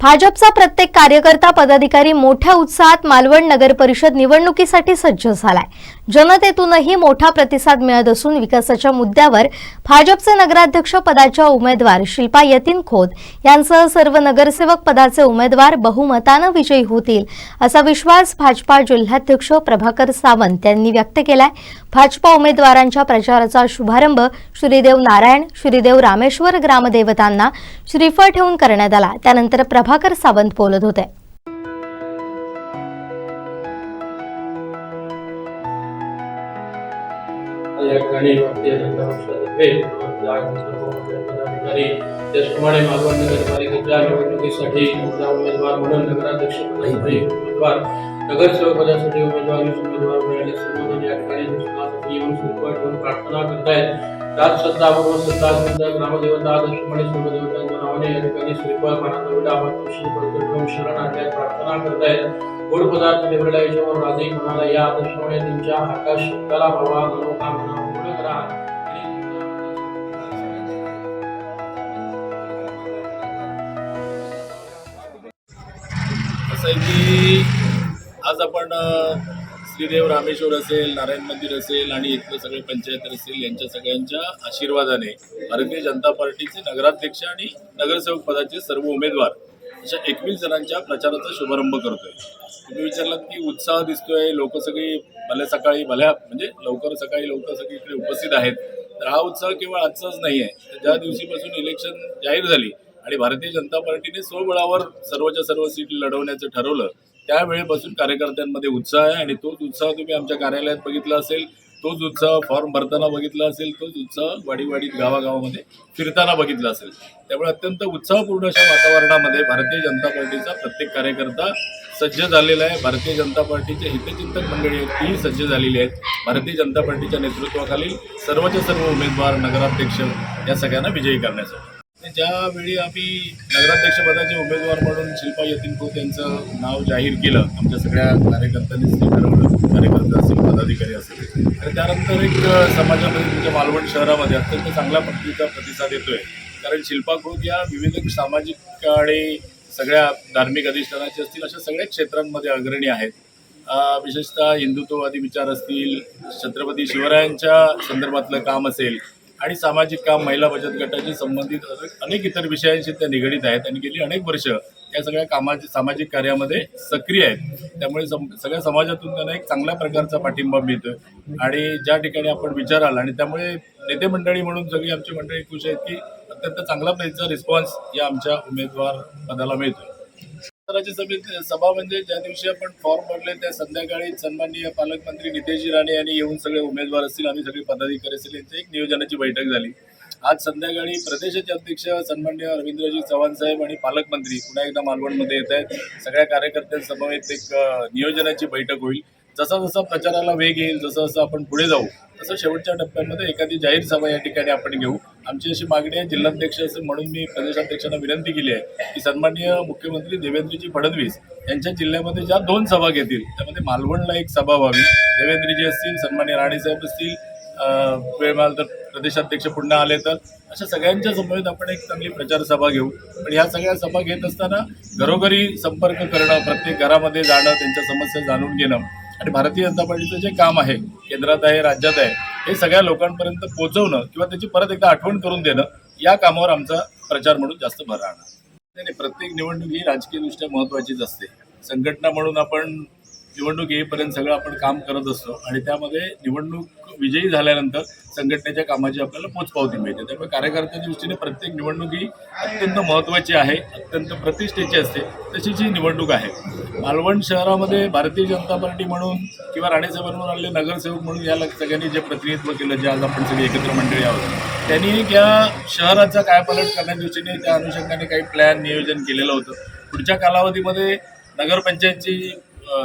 भाजपचा प्रत्येक कार्यकर्ता पदाधिकारी मोठ्या उत्साहात मालवण नगर परिषद निवडणुकीसाठी सज्ज झालाय. जनतेतूनही मोठा प्रतिसाद मिळत असून विकासाच्या मुद्द्यावर भाजपचे नगराध्यक्ष पदाच्या उमेदवार शिल्पा यतीन खोत यांसह सर्व नगरसेवक पदाचे उमेदवार बहुमतानं विजयी होतील असा विश्वास भाजपा जिल्हाध्यक्ष प्रभाकर सावंत यांनी व्यक्त केलाय. भाजपा उमेदवारांच्या प्रचाराचा शुभारंभ श्रीदेव नारायण श्रीदेव रामेश्वर ग्रामदेवतांना श्रीफळ ठेवून करण्यात आला. त्यानंतर प्रभाकर सावंत बोलत होते. या ठिकाणी भारतीय जनता पक्षातर्फे त्याचप्रमाणे मालवण नगरपालिकेच्या निवडणुकीसाठी आपला उमेदवार म्हणून नगराध्यक्षपदासाठी उमेदवार नगरसेवक पदासाठी उमेदवार उमेदवार मिळाले सर्वजण या ठिकाणी दर्शनासाठी येऊन श्रीफळ प्रार्थना करतायत. राज श्रद्धा व श्रद्धा ग्रंथ ग्रामदेवता त्याचप्रमाणे सर्व देवतांच्या नावाने या ठिकाणी श्रीफळ पानाचा विडा तुळशी पवित्र ठेवून शरण आणण्यात प्रार्थना करतायत गोड पदार्थ निवडला याच्यावर राजे म्हणाला या आदर्शमुळे त्यांच्या आकाश शब्दाला भावा मनोकामना पूर्ण करा. असं की आज आपण श्रीदेव रामेश्वर असेल नारायण मंदिर असेल आणि इथलं सगळे पंचायत असेल यांच्या सगळ्यांच्या आशीर्वादाने भारतीय जनता पार्टीचे नगराध्यक्ष आणि नगरसेवक पदाचे सर्व उमेदवार अशा एकवीस जणांच्या प्रचाराचा शुभारंभ करतोय. तुम्ही विचारलात की उत्साह दिसतोय लोक सगळी भल्या सकाळी भल्या म्हणजे लवकर सकाळी लवकर सगळी इकडे उपस्थित आहेत तर हा उत्साह केवळ आजचाच नाही आहे तर ज्या दिवशीपासून इलेक्शन जाहीर झाली आणि भारतीय जनता पार्टीने स्वबळावर सर्वच्या सर्व सीट लढवण्याचं ठरवलं त्यावेळेपासून कार्यकर्त्यांमध्ये उत्साह आहे आणि तोच उत्साह तुम्ही आमच्या कार्यालयात बघितला असेल तोच उत्साह फॉर्म भरताना बघितला असेल तोच उत्साह वाडीवाडीत गावागावामध्ये फिरताना बघितला असेल. त्यामुळे अत्यंत उत्साहपूर्ण अशा वातावरणामध्ये भारतीय जनता पार्टीचा प्रत्येक कार्यकर्ता सज्ज झालेला आहे. भारतीय जनता पार्टीचे हितचिंतक मंडळी आहेत तीही सज्ज झालेली आहेत. भारतीय जनता पार्टीच्या नेतृत्वाखाली सर्वच्या सर्व उमेदवार नगराध्यक्ष या सगळ्यांना विजयी करण्यासाठी. ज्यावेळी आम्ही नगराध्यक्षपदाचे उमेदवार म्हणून शिल्पा यतीन खोत यांचं नाव जाहीर केलं आमच्या सगळ्या कार्यकर्त्यांनीच ते ठरवलं कार्यकर्ते असतील पदाधिकारी असतील. तर त्यानंतर एक समाजामध्ये तुमच्या मालवण शहरामध्ये अत्यंत चांगल्या पद्धतीचा प्रतिसाद येतोय. कारण शिल्पा खोत या विविध सामाजिक आणि सगळ्या धार्मिक अधिष्ठानाचे असतील अशा सगळ्या क्षेत्रांमध्ये अग्रणी आहेत. विशेषतः हिंदुत्ववादी विचार असतील छत्रपती शिवरायांच्या संदर्भातलं काम असेल आणि सामाजिक काम महिला बचत गटाशी संबंधित अनेक इतर विषयांशी त्या निगडीत आहेत आणि गेली अनेक वर्ष या सगळ्या कामाचे सामाजिक कार्यामध्ये सक्रिय आहेत. त्यामुळे सम सगळ्या समाजातून त्यांना एक चांगल्या प्रकारचा पाठिंबा मिळतोय. आणि ज्या ठिकाणी आपण विचाराल आणि त्यामुळे नेते मंडळी म्हणून सगळी आमची मंडळी खुश आहेत की अत्यंत चांगला त्यांचा रिस्पॉन्स या आमच्या उमेदवार पदाला मिळतोय. राज्य सभेत सभा म्हणजे ज्या दिवशी आपण फॉर्म भरले त्या संध्याकाळी सन्माननीय पालकमंत्री नितेशजी राणे यांनी येऊन सगळे उमेदवार असतील आम्ही सगळे पदाधिकारी असतील यांची एक नियोजनाची बैठक झाली. आज संध्याकाळी प्रदेशाचे अध्यक्ष सन्माननीय रवींद्रजी चव्हाण साहेब आणि पालकमंत्री पुन्हा एकदा मालवणमध्ये येत आहेत. सगळ्या कार्यकर्त्यांसमवेत एक नियोजनाची बैठक होईल. जसा जसा प्रचाराला वेग येईल जसं जसं आपण पुढे जाऊ तसं शेवटच्या टप्प्यामध्ये एखादी जाहीर सभा या ठिकाणी आपण घेऊ. आमची अशी मागणी आहे जिल्हाध्यक्ष असं म्हणून मी प्रदेशाध्यक्षांना विनंती केली आहे की सन्माननीय मुख्यमंत्री देवेंद्रजी फडणवीस यांच्या जिल्ह्यामध्ये ज्या दोन सभा घेतील त्यामध्ये मालवणला एक सभा व्हावी देवेंद्रजी असतील सन्मान्य राणेसाहेब असतील वेळ मिळाला तर प्रदेशाध्यक्ष पुन्हा आले तर अशा सगळ्यांच्या समवेत आपण एक चांगली प्रचार सभा घेऊ. पण ह्या सगळ्या सभा घेत असताना घरोघरी संपर्क करणं प्रत्येक घरामध्ये जाणं त्यांच्या समस्या जाणून घेणं आणि भारतीय जनता पार्टीचं जे काम आहे केंद्रात आहे राज्यात आहे हे सगळ्या लोकांपर्यंत पोहोचवणं किंवा त्याची परत एकदा आठवण करून देणं या कामावर आमचा प्रचार म्हणून जास्त भर राहणार. नाही नाही प्रत्येक निवडणूक ही राजकीयदृष्ट्या महत्त्वाचीच असते. संघटना म्हणून आपण निवडणूक येईपर्यंत सगळं आपण काम करत असतो आणि त्यामध्ये निवडणूक विजयी झाल्यानंतर संघटनेच्या कामाची आपल्याला पोचपावती मिळते. त्यामुळे कार्यकर्त्यांच्या दृष्टीने प्रत्येक निवडणूक ही अत्यंत महत्त्वाची आहे अत्यंत प्रतिष्ठेची असते तशीच ही निवडणूक आहे. मालवण शहरामध्ये भारतीय जनता पार्टी म्हणून किंवा राणेसाहेबांवर आलेले नगरसेवक म्हणून या सगळ्यांनी जे प्रतिनिधित्व केलं जे आज आपण सगळे एकत्र मंडळी आहोत त्यांनी या शहराचा कायापालट करण्याच्या दृष्टीने त्या अनुषंगाने काही प्लॅन नियोजन केलेलं होतं. पुढच्या कालावधीमध्ये नगरपंचायतची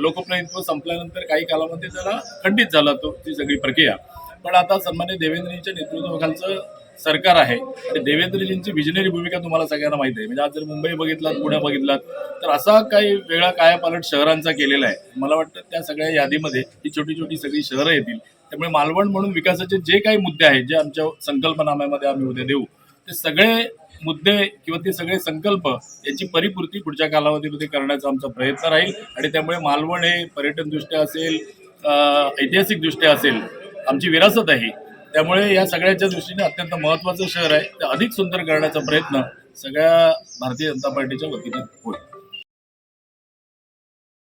लोकप्रतिनिधित्व संपल्यानंतर काही कालामध्ये त्याला खंडित झाला तो ती सगळी प्रक्रिया. पण आता सन्मान्य देवेंद्रजींच्या नेतृत्वाखालचं सरकार आहे. आणि देवेंद्रजींची विजनरी भूमिका तुम्हाला सगळ्यांना माहिती आहे. म्हणजे आज जर मुंबई बघितलात पुणे बघितलात तर असा काही वेगळा कायापालट शहरांचा केलेला आहे. मला वाटतं त्या सगळ्या यादीमध्ये ही छोटी छोटी सगळी शहरं येतील. त्यामुळे मालवण म्हणून विकासाचे जे काही मुद्दे आहेत जे आमच्या संकल्पनाम्यामध्ये आम्ही उद्या देऊ ते सगळे मुद्दे किंवा ते सगळे संकल्प याची परिपूर्ती पुढच्या कालावधीमध्ये करण्याचा आमचा प्रयत्न राहील. आणि त्यामुळे मालवण हे पर्यटनदृष्ट्या असेल ऐतिहासिकदृष्ट्या असेल आमची विरासत आहे. त्यामुळे या सगळ्याच्या दृष्टीने अत्यंत महत्त्वाचं शहर आहे. ते अधिक सुंदर करण्याचा प्रयत्न सगळ्या भारतीय जनता पार्टीच्या वतीने होईल.